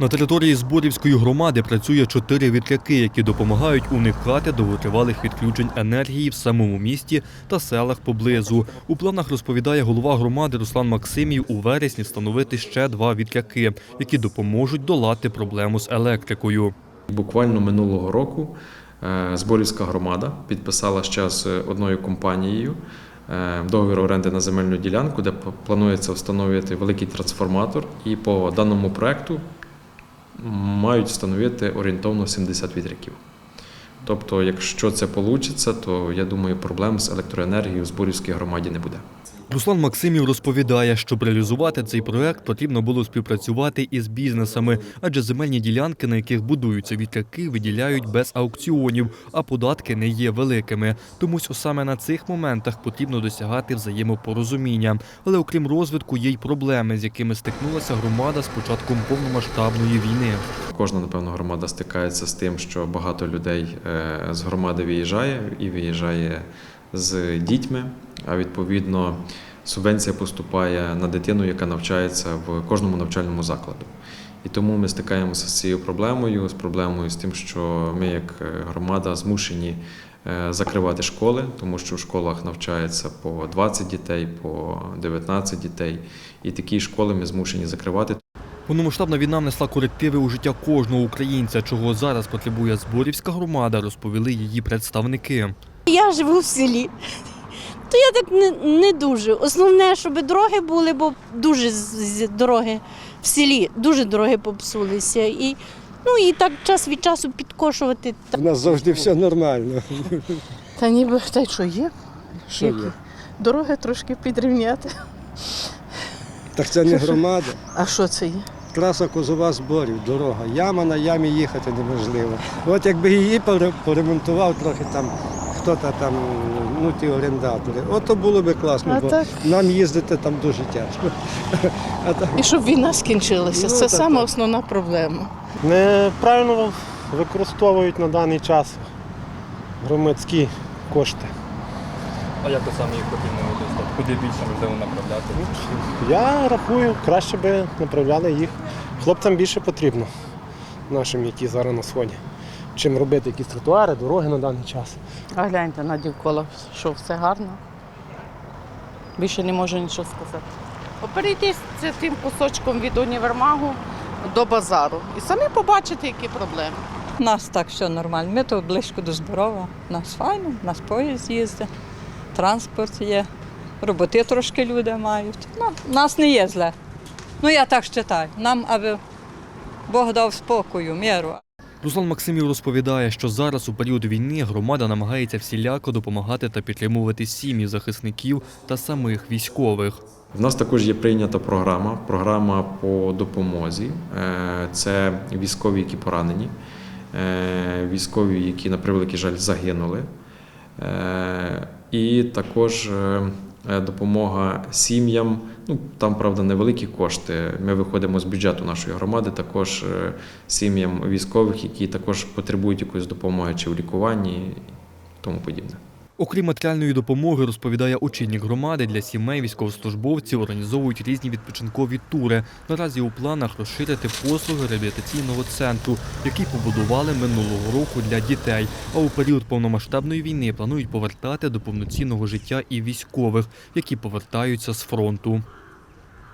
На території Зборівської громади працює чотири вітряки, які допомагають уникати довготривалих відключень енергії в самому місті та селах поблизу. У планах розповідає голова громади Руслан Максимів у вересні встановити ще два вітряки, які допоможуть долати проблему з електрикою. Буквально минулого року е, Зборівська громада підписала ще з одною компанією е, договір оренди на земельну ділянку, де планується встановити великий трансформатор, і по даному проекту мають встановити орієнтовно 70 вітряків. Тобто, якщо це вийде, то я думаю, проблем з електроенергією в Зборівській громаді не буде. Руслан Максимів розповідає, щоб реалізувати цей проект, потрібно було співпрацювати із бізнесами, адже земельні ділянки, на яких будуються вітряки, виділяють без аукціонів, а податки не є великими. Тому саме на цих моментах потрібно досягати взаємопорозуміння. Але окрім розвитку, є й проблеми, з якими стикнулася громада з початком повномасштабної війни. Кожна, напевно, громада стикається з тим, що багато людей е, з громади виїжджає і виїжджає з дітьми. А відповідно, субвенція поступає на дитину, яка навчається в кожному навчальному закладу. І тому ми стикаємося з цією проблемою, з проблемою з тим, що ми, як е, громада, змушені е, закривати школи, тому що в школах навчається по 20 дітей, по 19 дітей. І такі школи ми змушені закривати. Повномасштабна війна внесла корективи у життя кожного українця, чого зараз потребує Зборівська громада, розповіли її представники. Я живу в селі. То я так не, не дуже. Основне, щоб дороги були, бо дуже дороги в селі, дуже дороги попсулися. І, ну і так час від часу підкошувати. У нас завжди все нормально. Та ніби та й що є? Що Які? є? Дороги трошки підрівняти. Так це не громада. А що це є? Траса Козова зборів, дорога. Яма на ямі їхати неможливо. От якби її поремонтував трохи там, хто-то там, ну ті орендатори. От то було би класно, А бо так. нам їздити там дуже тяжко. А так, І щоб війна скінчилася. Ну, це так, саме так. основна проблема. неправильно використовують на даний час громадські кошти. А як ви саме їх потрібно використати? Куди більше можливо направляти? Я рахую, краще би направляли їх. Хлопцям більше потрібно, нашим, які зараз на сході, чим робити якісь тротуари, дороги на даний час. А гляньте на дівкола, що все гарно. Більше не можу нічого сказати. Перейти це тим кусочком від універмагу до базару. І самі побачите, які проблеми. У нас так все нормально. Ми тут близько до Зборова. У нас файно, у нас поїзд їздить, транспорт є, роботи трошки люди мають. Ну, у нас не є зле. Ну я так вважаю. Нам, аби Бог дав спокою, миру. Руслан Максимів розповідає, що зараз у період війни громада намагається всіляко допомагати та підтримувати сім'ї захисників та самих військових. В нас також є прийнята програма, програма по допомозі. Е, Це військові, які поранені, е, військові, які, на превеликий жаль, загинули. Е, І також допомога сім'ям. Ну, там, правда, невеликі кошти. Ми виходимо з бюджету нашої громади, також е, сім'ям військових, які також потребують якоїсь допомоги чи в лікуванні і тому подібне. Окрім матеріальної допомоги, розповідає очільник громади для сімей військовослужбовців організовують різні відпочинкові тури. Наразі у планах розширити послуги реабілітаційного центру, який побудували минулого року для дітей. А у період повномасштабної війни планують повертати до повноцінного життя і військових, які повертаються з фронту.